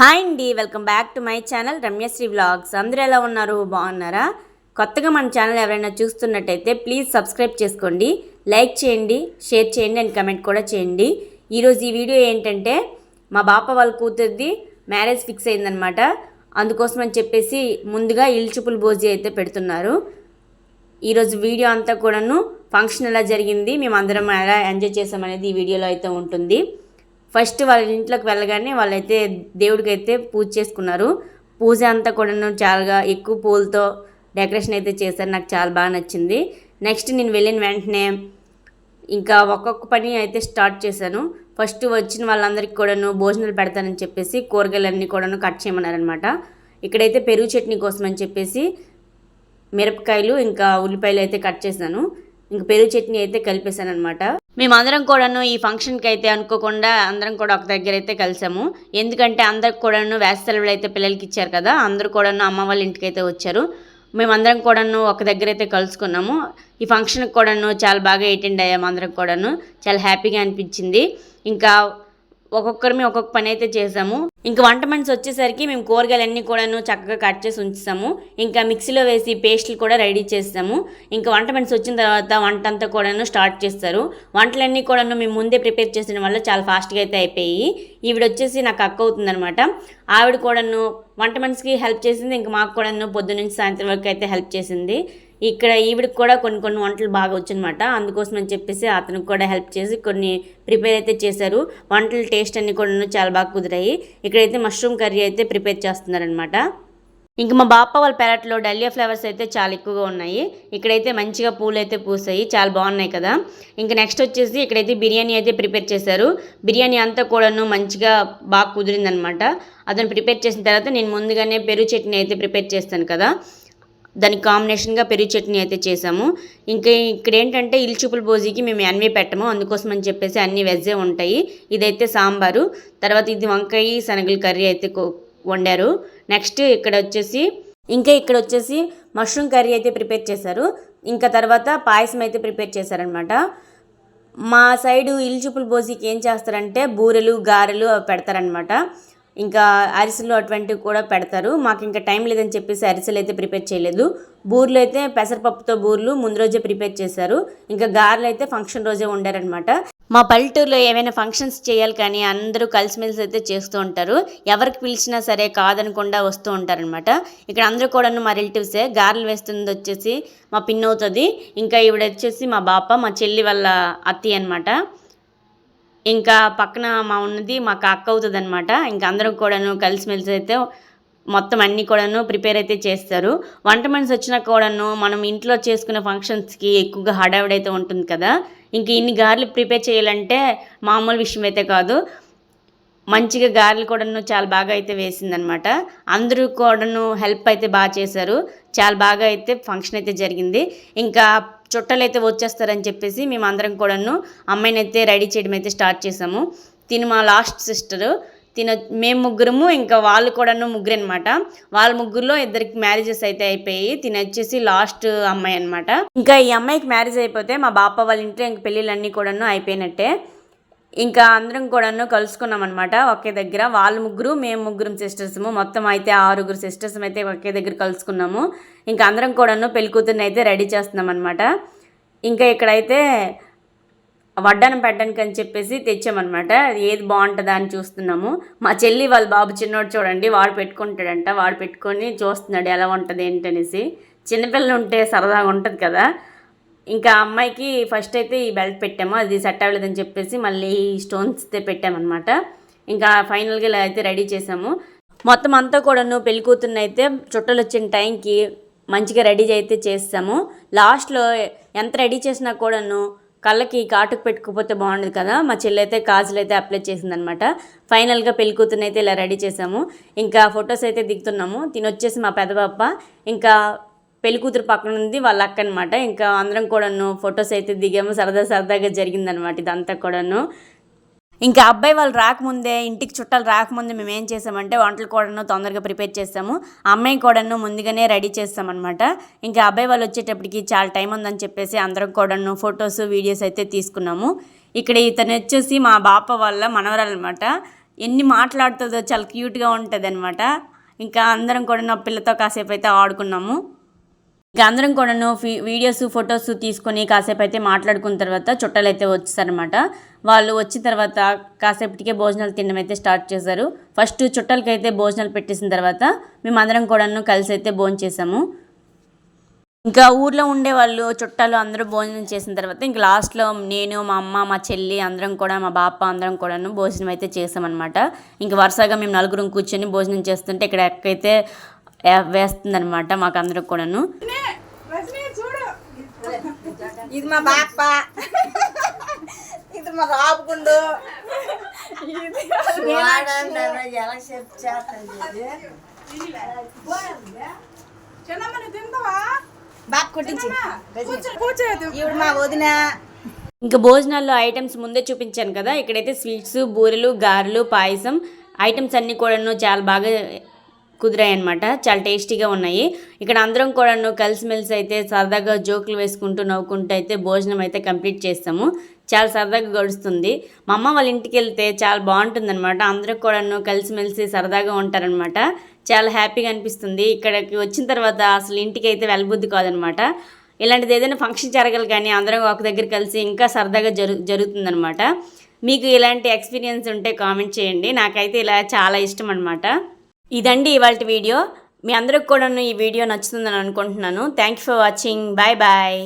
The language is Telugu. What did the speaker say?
హాయ్ అండి welcome back to my channel Ramyasri vlogs. అందరూ ఎలా ఉన్నారు? బాగున్నారా? కొత్తగా మన ఛానల్ ఎవరైనా చూస్తున్నట్టయితే ప్లీజ్ సబ్స్క్రైబ్ చేసుకోండి లైక్ చేయండి షేర్ చేయండి అండ్ కమెంట్ కూడా చేయండి. ఈరోజు ఈ వీడియో ఏంటంటే మా బాప వాళ్ళ కూతురిది మ్యారేజ్ ఫిక్స్ అయిందనమాట అందుకోసం అని చెప్పేసి ముందుగా ఇల్చుపుల్ భోజీ అయితే పెడుతున్నారు. ఈరోజు వీడియో అంతా కూడాను ఫంక్షన్ ఎలా జరిగింది మేము అందరం ఎలా ఎంజాయ్ చేసామనేది ఈ వీడియోలో అయితే ఉంటుంది. ఫస్ట్ వాళ్ళ ఇంట్లోకి వెళ్ళగానే వాళ్ళైతే దేవుడికైతే పూజ చేసుకున్నారు. పూజ అంతా కూడాను చాలా ఎక్కువ పూలతో డెకరేషన్ అయితే చేశారు. నాకు చాలా బాగా నచ్చింది. నెక్స్ట్ నేను వెళ్ళిన వెంటనే ఇంకా ఒక్కొక్క పని అయితే స్టార్ట్ చేశాను. ఫస్ట్ వచ్చిన వాళ్ళందరికీ కూడాను భోజనాలు పెడతానని చెప్పేసి కూరగాయలన్నీ కూడాను కట్ చేయమన్నారనమాట ఇక్కడైతే పెరుగు చట్నీ కోసం అని చెప్పేసి మిరపకాయలు ఇంకా ఉల్లిపాయలు అయితే కట్ చేశాను. ఇంకా పెరుగు చట్నీ అయితే కలిపేశాను అనమాట మేమందరం కూడాను ఈ ఫంక్షన్కి అయితే అనుకోకుండా అందరం కూడా ఒక దగ్గర అయితే కలిసాము. ఎందుకంటే అందరికి కూడాను వేస సెలవులు అయితే పిల్లలకి ఇచ్చారు కదా అందరూ కూడాను అమ్మ వాళ్ళ ఇంటికి అయితే వచ్చారు. మేమందరం కూడాను ఒక దగ్గర అయితే కలుసుకున్నాము. ఈ ఫంక్షన్కి కూడాను చాలా బాగా అటెండ్ అయ్యాము అందరం కూడాను. చాలా హ్యాపీగా అనిపించింది. ఇంకా ఒక్కొక్కరిమే ఒక్కొక్క పని అయితే చేసాము ఇంకా వంట మనిషి వచ్చేసరికి మేము కూరగాయలన్నీ కూడాను చక్కగా కట్ చేసి ఉంచుతాము. ఇంకా మిక్సీలో వేసి పేస్ట్లు కూడా రెడీ చేస్తాము. ఇంకా వంట మనిషి వచ్చిన తర్వాత వంట అంతా కూడాను స్టార్ట్ చేస్తారు. వంటలన్నీ కూడాను మేము ముందే ప్రిపేర్ చేసిన వల్ల చాలా ఫాస్ట్గా అయితే అయిపోయి ఈవిడ వచ్చేసి నాకు అక్క అవుతుందనమాట ఆవిడ కూడాను వంట మనిషికి హెల్ప్ చేసింది. ఇంకా మాకు కూడాను పొద్దు నుంచి సాయంత్రం వరకు అయితే హెల్ప్ చేసింది. ఇక్కడ ఈవిడికి కూడా కొన్ని కొన్ని వంటలు బాగా వచ్చనమాట అందుకోసం అని చెప్పేసి అతనికి కూడా హెల్ప్ చేసి కొన్ని ప్రిపేర్ అయితే చేశారు. వంటల టేస్ట్ అన్ని కూడా చాలా బాగా కుదిరాయి. ఇక్కడైతే మష్రూమ్ కర్రీ అయితే ప్రిపేర్ చేస్తున్నారనమాట ఇంక మా బాప వాళ్ళ పెరట్లో డల్లియా ఫ్లవర్స్ అయితే చాలా ఎక్కువగా ఉన్నాయి. ఇక్కడైతే మంచిగా పూలు అయితే పూసాయి. చాలా బాగున్నాయి కదా. ఇంకా నెక్స్ట్ వచ్చేసి ఇక్కడైతే బిర్యానీ అయితే ప్రిపేర్ చేశారు. బిర్యానీ అంతా కూడాను మంచిగా బాగా కుదిరిందనమాట అతను ప్రిపేర్ చేసిన తర్వాత నేను ముందుగానే పెరుగు చట్నీ అయితే ప్రిపేర్ చేస్తాను కదా. దానికి కాంబినేషన్గా పెరుగు చట్నీ అయితే చేసాము ఇంకా ఇక్కడ ఏంటంటే ఇల్చుపుల భోజీకి మేము అన్నీ పెట్టము. అందుకోసం అని చెప్పేసి అన్ని వెజ్జే ఉంటాయి. ఇదైతే సాంబారు. తర్వాత ఇది వంకాయ శనగల కర్రీ అయితే వండారు. నెక్స్ట్ ఇక్కడ వచ్చేసి ఇంకా ఇక్కడ వచ్చేసి మష్రూమ్ కర్రీ అయితే ప్రిపేర్ చేశారు. ఇంకా తర్వాత పాయసం అయితే ప్రిపేర్ చేశారనమాట. మా సైడు ఇల్చుపుల భోజీకి ఏం చేస్తారంటే బూరెలు గారెలు అవి పెడతారనమాట. ఇంకా అరిసెలు అటువంటివి కూడా పెడతారు. మాకు ఇంకా టైం లేదని చెప్పేసి అరిసెలు అయితే ప్రిపేర్ చేయలేదు. బూర్లు అయితే పెసరపప్పుతో బూర్లు ముందు రోజే ప్రిపేర్ చేశారు. ఇంకా గారెలు అయితే ఫంక్షన్ రోజే ఉండారనమాట మా పల్లెటూరులో ఏమైనా ఫంక్షన్స్ చేయాలి కానీ అందరూ కలిసిమెలిసి అయితే చేస్తూ ఉంటారు. ఎవరికి పిలిచినా సరే కాదనకుండా వస్తూ ఉంటారనమాట ఇక్కడ అందరూ కూడాను మా రిలేటివ్సే. గారెలు వేస్తుంది వచ్చేసి మా పిన్ అవుతుంది ఇంకా ఈవిడ వచ్చేసి మా బాప మా చెల్లి వాళ్ళ అత్తి అనమాట ఇంకా పక్కన మా ఉన్నది మాకు అక్క అవుతుంది అనమాట ఇంకా అందరం కూడాను కలిసిమెలిసి అయితే మొత్తం అన్నీ కూడాను ప్రిపేర్ అయితే చేస్తారు. వంట మనిషి వచ్చినా కూడాను మనం ఇంట్లో చేసుకునే ఫంక్షన్స్కి ఎక్కువగా హడావిడైతే ఉంటుంది కదా. ఇంక ఇన్ని గారెలు ప్రిపేర్ చేయాలంటే మామూలు విషయం అయితే కాదు. మంచిగా గారెలు కూడాను చాలా బాగా అయితే వేసిందనమాట. అందరూ కూడాను హెల్ప్ అయితే బాగా చేశారు. చాలా బాగా అయితే ఫంక్షన్ అయితే జరిగింది. ఇంకా చుట్టాలు అయితే వచ్చేస్తారని చెప్పేసి మేము అందరం కూడాను అమ్మాయిని అయితే రెడీ చేయడం అయితే స్టార్ట్ చేసాము తిను మా లాస్ట్ సిస్టరు. తిన మేము ముగ్గురము ఇంకా వాళ్ళు కూడాను ముగ్గురు అనమాట వాళ్ళ ముగ్గురులో ఇద్దరికి మ్యారేజెస్ అయితే అయిపోయి తిన వచ్చేసి లాస్ట్ అమ్మాయి అనమాట ఇంకా ఈ అమ్మాయికి మ్యారేజ్ అయిపోతే మా బాప వాళ్ళ ఇంట్లో ఇంక పెళ్ళిళ్ళన్నీ కూడాను అయిపోయినట్టే. ఇంకా అందరం కూడాను కలుసుకున్నాం అనమాట ఒకే దగ్గర. వాళ్ళ ముగ్గురు మేము ముగ్గురం సిస్టర్స్ మొత్తం అయితే ఆరుగురు సిస్టర్స్ అయితే ఒకే దగ్గర కలుసుకున్నాము. ఇంకా అందరం కూడాను పెళ్ళి కూతుర్ని అయితే రెడీ చేస్తున్నాం అనమాట ఇంకా ఇక్కడైతే వడ్డానం పెట్టడానికి అని చెప్పేసి తెచ్చామన్నమాట ఏది బాగుంటుందా అని చూస్తున్నాము. మా చెల్లి వాళ్ళ బాబు చిన్నోడు చూడండి వాడు పెట్టుకుంటాడంట. వాడు పెట్టుకొని చూస్తున్నాడు ఎలా ఉంటుంది ఏంటనేసి. చిన్నపిల్లలు ఉంటే సరదాగా ఉంటుంది కదా. ఇంకా అమ్మాయికి ఫస్ట్ అయితే ఈ బెల్ట్ పెట్టాము. అది సెట్ అవ్వలేదని చెప్పేసి మళ్ళీ స్టోన్స్ పెట్టామన్నమాట. ఇంకా ఫైనల్గా ఇలా అయితే రెడీ చేసాము. మొత్తం అంతా కూడాను పెళ్ళి కూతుర్ని అయితే చుట్టాలు వచ్చిన టైంకి మంచిగా రెడీ అయితే చేస్తాము. లాస్ట్లో ఎంత రెడీ చేసినా కూడాను కళ్ళకి కాటుకు పెట్టుకోపోతే బాగుండదు కదా. మా చెల్లి అయితే కాజులు అయితే అప్లై చేసిందనమాట ఫైనల్గా పెళ్ళి కూతుర్ని అయితే ఇలా రెడీ చేసాము. ఇంకా ఫొటోస్ అయితే దిగుతున్నాము. తినొచ్చేసి మా పెద్ద పాప. ఇంకా పెళ్ళి కూతురు పక్కన ఉంది వాళ్ళ అక్క అనమాట ఇంకా అందరం కూడాను ఫొటోస్ అయితే దిగాము. సరదా సరదాగా జరిగిందనమాట ఇదంతా కూడాను. ఇంకా అబ్బాయి వాళ్ళు రాకముందే ఇంటికి చుట్టాలు రాకముందే మేము ఏం చేసామంటే వంటలు కూడాను తొందరగా ప్రిపేర్ చేస్తాము అమ్మాయి కూడాను ముందుగానే రెడీ చేస్తామన్నమాట ఇంకా అబ్బాయి వాళ్ళు వచ్చేటప్పటికి చాలా టైం ఉందని చెప్పేసి అందరం కూడాను ఫొటోస్ వీడియోస్ అయితే తీసుకున్నాము. ఇక్కడ ఇతను వచ్చేసి మా బాప వాళ్ళ మనవరాలు అనమాట ఎన్ని మాట్లాడుతుందో చాలా క్యూట్గా ఉంటుంది అనమాట ఇంకా అందరం కూడా నా పిల్లతో కాసేపు అయితే ఆడుకున్నాము. ఇంకా అందరం కూడాను వీడియోస్ ఫొటోస్ తీసుకొని కాసేపు అయితే మాట్లాడుకున్న తర్వాత చుట్టాలు అయితే వచ్చేసారనమాట వాళ్ళు వచ్చిన తర్వాత కాసేపటికే భోజనాలు తినడం అయితే స్టార్ట్ చేశారు. ఫస్ట్ చుట్టాలకి అయితే భోజనాలు పెట్టేసిన తర్వాత మేము అందరం కూడాను కలిసి అయితే భోజనం చేసాము ఇంకా ఊర్లో ఉండే వాళ్ళు చుట్టాలు అందరూ భోజనం చేసిన తర్వాత ఇంకా లాస్ట్లో నేను మా అమ్మ మా చెల్లి అందరం కూడా మా బాప అందరం కూడాను భోజనం అయితే చేసామన్నమాట ఇంకా వరుసగా మేము నలుగురం కూర్చొని భోజనం చేస్తుంటే ఇక్కడ ఎక్కైతే వేస్తుందన్నమాట మాకు అందరికి కూడాను. ఇది మా బాప్ప ఇది మా రాపుకుండు ఎలా కొట్టించి. మా వదిన. ఇంకా భోజనాల్లో ఐటమ్స్ ముందే చూపించాను కదా ఇక్కడైతే స్వీట్స్ బూరెలు గారెలు పాయసం ఐటమ్స్ అన్నీ కూడాను చాలా బాగా కుదిరాయి అనమాట చాలా టేస్టీగా ఉన్నాయి. ఇక్కడ అందరం కూడాను కలిసిమెలిసి అయితే సరదాగా జోకులు వేసుకుంటూ నవ్వుకుంటూ అయితే భోజనం అయితే కంప్లీట్ చేస్తాము. చాలా సరదాగా గడుస్తుంది. మా అమ్మ వాళ్ళ ఇంటికి వెళ్తే చాలా బాగుంటుంది అనమాట అందరూ కూడాను కలిసిమెలిసి సరదాగా ఉంటారనమాట చాలా హ్యాపీగా అనిపిస్తుంది. ఇక్కడికి వచ్చిన తర్వాత అసలు ఇంటికి అయితే వెళ్ళబుద్ధి కాదనమాట ఇలాంటిది ఏదైనా ఫంక్షన్ జరగాలి కానీ అందరం ఒక దగ్గర కలిసి ఇంకా సరదాగా జరు జరుగుతుందనమాట మీకు ఇలాంటి ఎక్స్పీరియన్స్ ఉంటే కామెంట్ చేయండి. నాకైతే ఇలా చాలా ఇష్టం అనమాట ఇదండి ఇవాళ వీడియో. మీ అందరికి కూడా ఈ వీడియో నచ్చుతుందని అనుకుంటున్నాను. Thank you for watching bye bye